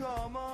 come on.